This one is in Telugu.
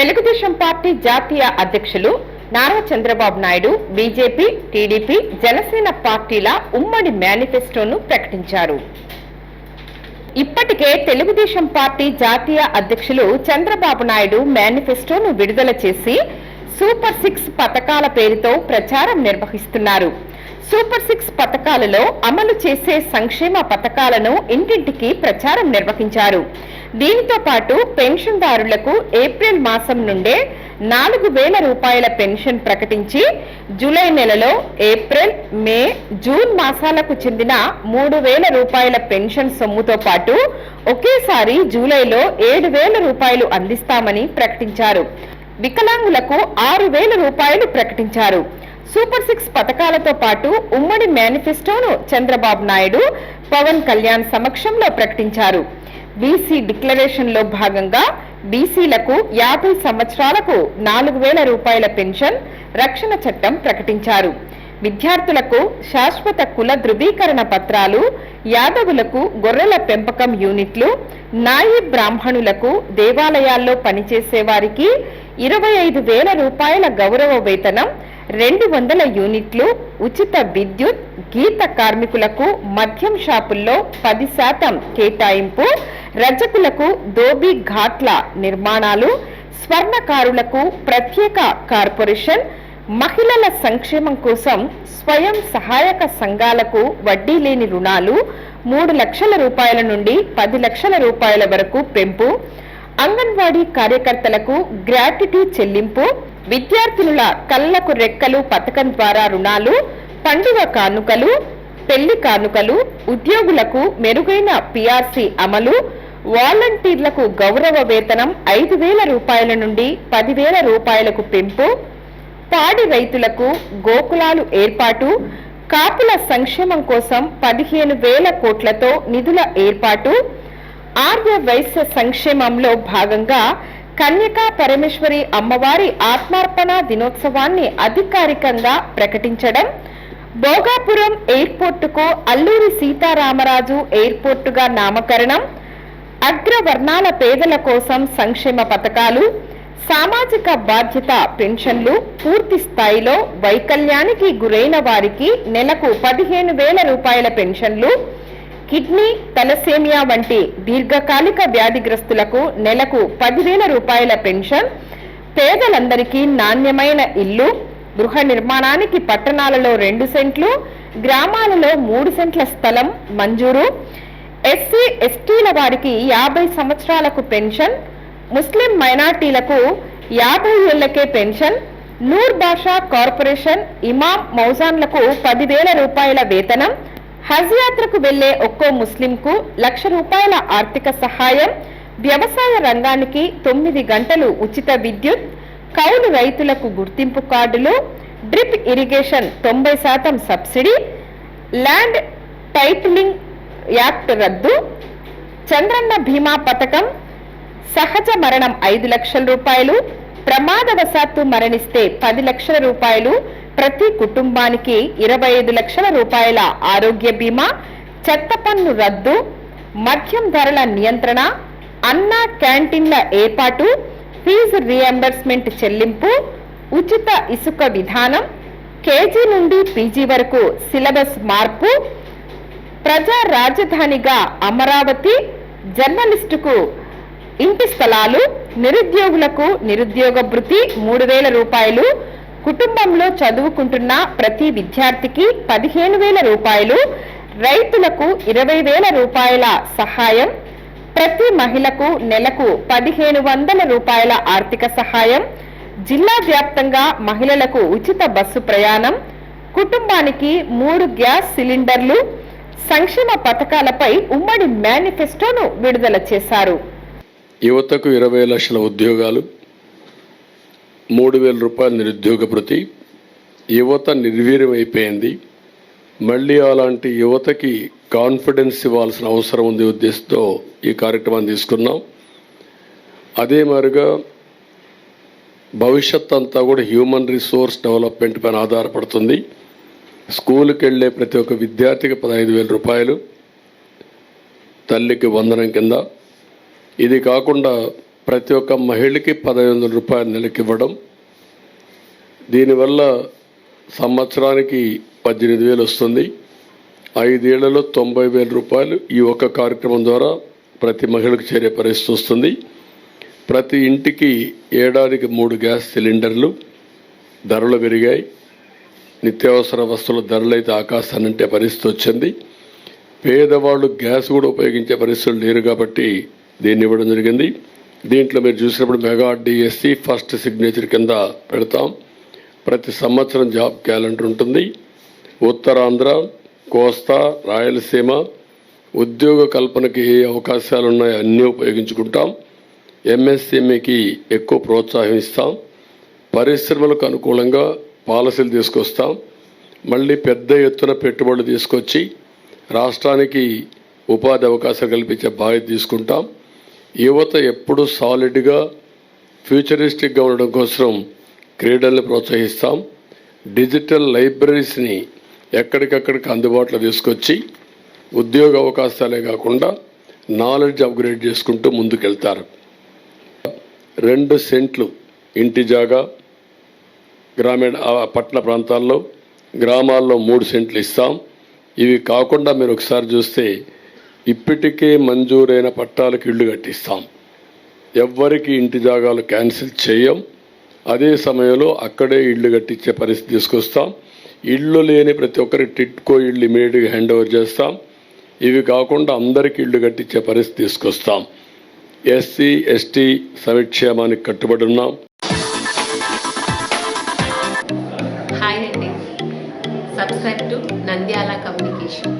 తెలుగుదేశం పార్టీ జాతీయ అధ్యక్షులు నారా చంద్రబాబు నాయుడు బీజేపీ టీడీపీ జనసేన పార్టీల ఉమ్మడి మేనిఫెస్టోను ప్రకటించారు. ఇప్పటికే తెలుగుదేశం పార్టీ జాతీయ అధ్యక్షులు చంద్రబాబు నాయుడు మేనిఫెస్టోను విడుదల చేసి సూపర్ సిక్స్ పథకాల పేరుతో ప్రచారం నిర్వహిస్తున్నారు. సూపర్ సిక్స్ పథకాలలో అమలు చేసే సంక్షేమ పథకాలను ఇంటింటికి ప్రచారం నిర్వహించారు. దీనితో పాటు పెన్షన్దారులకు ఏప్రిల్ మాసం నుండే నాలుగు వేల రూపాయల పెన్షన్ ప్రకటించి జూలై నెలలో ఏప్రిల్ మే జూన్ మాసాలకు చెందిన మూడు వేల రూపాయల పెన్షన్ సొమ్ముతో పాటు ఒకేసారి జూలైలో ఏడు వేల రూపాయలు అందిస్తామని ప్రకటించారు. వికలాంగులకు ఆరు వేల రూపాయలు ప్రకటించారు. సూపర్ సిక్స్ పథకాలతో పాటు ఉమ్మడి మేనిఫెస్టోను చంద్రబాబు నాయుడు పవన్ కళ్యాణ్ సమక్షంలో ప్రకటించారు. బీసీ డిక్లరేషన్లో భాగంగా బీసీలకు యాభై సంవత్సరాలకు నాలుగు వేల రూపాయల పెన్షన్ రక్షణ చట్టం ప్రకటించారు. విద్యార్థులకు శాశ్వత కుల ధృవీకరణ పత్రాలు యాదవులకు గొర్రెల పెంపకం యూనిట్లు నాయి బ్రాహ్మణులకు దేవాలయాల్లో పనిచేసే వారికి ఇరవై ఐదు వేల రూపాయల గౌరవ వేతనం రెండు వందల యూనిట్లు ఉచిత విద్యుత్ గీత కార్మికులకు మద్యం షాపుల్లో పది శాతం కేటాయింపు రజకులకు దోబీ ఘాట్ల నిర్మాణాలు స్వర్ణకారులకు ప్రత్యేక కార్పొరేషన్ మహిళల సంక్షేమం కోసం స్వయం సహాయక సంఘాలకు వడ్డీ లేని రుణాలు మూడు లక్షల రూపాయల నుండి పది లక్షల రూపాయల వరకు పెంపు అంగన్వాడీ కార్యకర్తలకు గ్రాట్యుటీ చెల్లింపు విద్యార్థినుల కళ్ళకు రెక్కలు పథకం ద్వారా రుణాలు పండుగ కానుకలు పెళ్ళి కానుకలు ఉద్యోగులకు మెరుగైన పిఆర్సీ అమలు వాలంటీర్లకు గౌరవ వేతనం ఐదు వేల రూపాయల నుండి పదివేల రూపాయలకు పెంపు పాడి రైతులకు గోకులాలు ఏర్పాటు కాపుల సంక్షేమం కోసం పదిహేను వేల కోట్లతో నిధుల ఏర్పాటు ఆర్య వైశ్య సంక్షేమంలో భాగంగా కన్యకా పరమేశ్వరి అమ్మవారి ఆత్మార్పణ దినోత్సవాన్ని అధికారికంగా ప్రకటించడం భోగాపురం ఎయిర్పోర్టుకు అల్లూరి సీతారామరాజు ఎయిర్పోర్టుగా నామకరణం అగ్రవర్ణాల పేదల కోసం సంక్షేమ పథకాలు సామాజిక బాధ్యత పెన్షన్లు పూర్తి స్థాయిలో వైకల్యానికి గురైన వారికి నెలకు పదిహేను వేల రూపాయల పెన్షన్లు కిడ్నీ తలసేమియా వంటి దీర్ఘకాలిక వ్యాధిగ్రస్తులకు నెలకు పదివేల రూపాయల పెన్షన్ పేదలందరికీ నాణ్యమైన ఇల్లు గృహ నిర్మాణానికి పట్టణాలలో రెండు సెంట్లు గ్రామాలలో మూడు సెంట్ల స్థలం మంజూరు ఎస్సీ ఎస్టీల వారికి యాభై సంవత్సరాలకు పెన్షన్ ముస్లిం మైనార్టీలకు యాభై ఏళ్ళకే పెన్షన్ నూర్ బాషా కార్పొరేషన్ ఇమాం మౌజాన్లకు పదివేల రూపాయల వేతనం హజ్ యాత్రకు వెళ్ళే ఒక్కో ముస్లింకు లక్ష రూపాయల ఆర్థిక సహాయం వ్యవసాయ రంగానికి తొమ్మిది గంటలు ఉచిత విద్యుత్ కౌలు రైతులకు గుర్తింపు కార్డులు డ్రిప్ ఇరిగేషన్ తొంభై శాతం సబ్సిడీ ల్యాండ్ టైటిలింగ్ యాక్ట్ రద్దు. చంద్రన్న భీమా పథకం సహజ మరణం ఐదు లక్షల రూపాయలు ప్రమాదవశాత్తు మరణిస్తే పది లక్షల రూపాయలు ప్రతి కుటుంబానికి ఇరవై ఐదు లక్షల రూపాయల ఆరోగ్య బీమా చెత్త పన్ను రద్దు మద్యం ధరల నియంత్రణ అన్న క్యాంటీన్ల ఏర్పాటు ఫీజు రియంబర్స్మెంట్ చెల్లింపు ఉచిత ఇసుక విధానం కేజీ నుండి పీజీ వరకు సిలబస్ మార్పు ప్రజా రాజధానిగా అమరావతి జర్నలిస్టుకు ఇంటి స్థలాలు నిరుద్యోగులకు నిరుద్యోగ భృతి మూడు వేల రూపాయలు కుటుంబంలో చదువుకుంటున్న ప్రతి విద్యార్థికి పదిహేను వేల రూపాయలు రైతులకు ఇరవై వేల రూపాయల సహాయం ప్రతి మహిళకు నెలకు పదిహేను వందల రూపాయల ఆర్థిక సహాయం జిల్లా వ్యాప్తంగా మహిళలకు ఉచిత బస్సు ప్రయాణం కుటుంబానికి మూడు గ్యాస్ సిలిండర్లు సంక్షేమ పథకాలపై ఉమ్మడి మేనిఫెస్టోను విడుదల చేశారు. యువతకు ఇరవై లక్షల ఉద్యోగాలు మూడు వేల రూపాయల నిరుద్యోగ ప్రతి యువత నిర్వీర్యం అయిపోయింది మళ్ళీ అలాంటి యువతకి కాన్ఫిడెన్స్ ఇవ్వాల్సిన అవసరం ఉంది ఉద్దేశంతో ఈ కార్యక్రమాన్ని తీసుకున్నాం. అదే మాదిరిగా భవిష్యత్ అంతా కూడా హ్యూమన్ రిసోర్స్ డెవలప్మెంట్ పైన ఆధారపడుతుంది. స్కూల్కి వెళ్ళే ప్రతి ఒక్క విద్యార్థికి పదహైదు వేల రూపాయలు తల్లికి వందనం కింద. ఇది కాకుండా ప్రతి ఒక్క మహిళకి పదహైదు వందల రూపాయలు నెలకి ఇవ్వడం. దీనివల్ల సంవత్సరానికి పద్దెనిమిది వేలు వస్తుంది. ఐదేళ్ళలో తొంభై వేల రూపాయలు ఈ ఒక్క కార్యక్రమం ద్వారా ప్రతి మహిళకు చేరే పరిస్థితి వస్తుంది. ప్రతి ఇంటికి ఏడాదికి మూడు గ్యాస్ సిలిండర్లు ధరలు పెరిగాయి. నిత్యావసర వస్తువుల ధరలు అయితే ఆకాశాన్నంటే పరిస్థితి వచ్చింది. పేదవాళ్ళు గ్యాస్ కూడా ఉపయోగించే పరిస్థితులు లేరు కాబట్టి దీన్ని ఇవ్వడం జరిగింది. దీంట్లో మీరు చూసినప్పుడు మెగా డిఎస్సి ఫస్ట్ సిగ్నేచర్ కింద పెడతాం. ప్రతి సంవత్సరం జాబ్ క్యాలెండర్ ఉంటుంది. ఉత్తరాంధ్ర కోస్తా రాయలసీమ ఉద్యోగ కల్పనకి ఏ అవకాశాలు ఉన్నాయో అన్నీ ఉపయోగించుకుంటాం. ఎంఎస్ఎంఈకి ఎక్కువ ప్రోత్సాహం ఇస్తాం. పరిశ్రమలకు అనుకూలంగా పాలసీలు తీసుకొస్తాం. మళ్ళీ పెద్ద ఎత్తున పెట్టుబడులు తీసుకొచ్చి రాష్ట్రానికి ఉపాధి అవకాశాలు కల్పించే బాధ్యత తీసుకుంటాం. యువత ఎప్పుడు సాలిడ్గా ఫ్యూచరిస్టిక్గా ఉండడం కోసం క్రీడల్ని ప్రోత్సహిస్తాం. డిజిటల్ లైబ్రరీస్ని ఎక్కడికక్కడికి అందుబాటులో తీసుకొచ్చి ఉద్యోగ అవకాశాలే కాకుండా నాలెడ్జ్ అప్గ్రేడ్ చేసుకుంటూ ముందుకెళ్తారు. రెండు సెంట్లు ఇంటి జాగా గ్రామీణ పట్టణ ప్రాంతాల్లో గ్రామాల్లో మూడు సెంట్లు ఇస్తాం. ఇవి కాకుండా మీరు ఒకసారి చూస్తే ఇప్పటికే మంజూరైన పట్టాలకు ఇళ్ళు కట్టిస్తాం. ఎవ్వరికి ఇంటి జాగాలు క్యాన్సిల్ చేయం. అదే సమయంలో అక్కడే ఇళ్ళు కట్టించే పరిస్థితి తీసుకొస్తాం. ఇళ్ళు లేని ప్రతి ఒక్కరి టిట్కో ఇళ్ళు ఇమీడియట్గా హ్యాండ్ ఓవర్ చేస్తాం. ఇవి కాకుండా అందరికీ ఇళ్ళు కట్టించే పరిస్థితి తీసుకొస్తాం. ఎస్సీ ఎస్టీ సంక్షేమానికి కట్టుబడి ఉన్నాం. Subscribe to Nandyal communication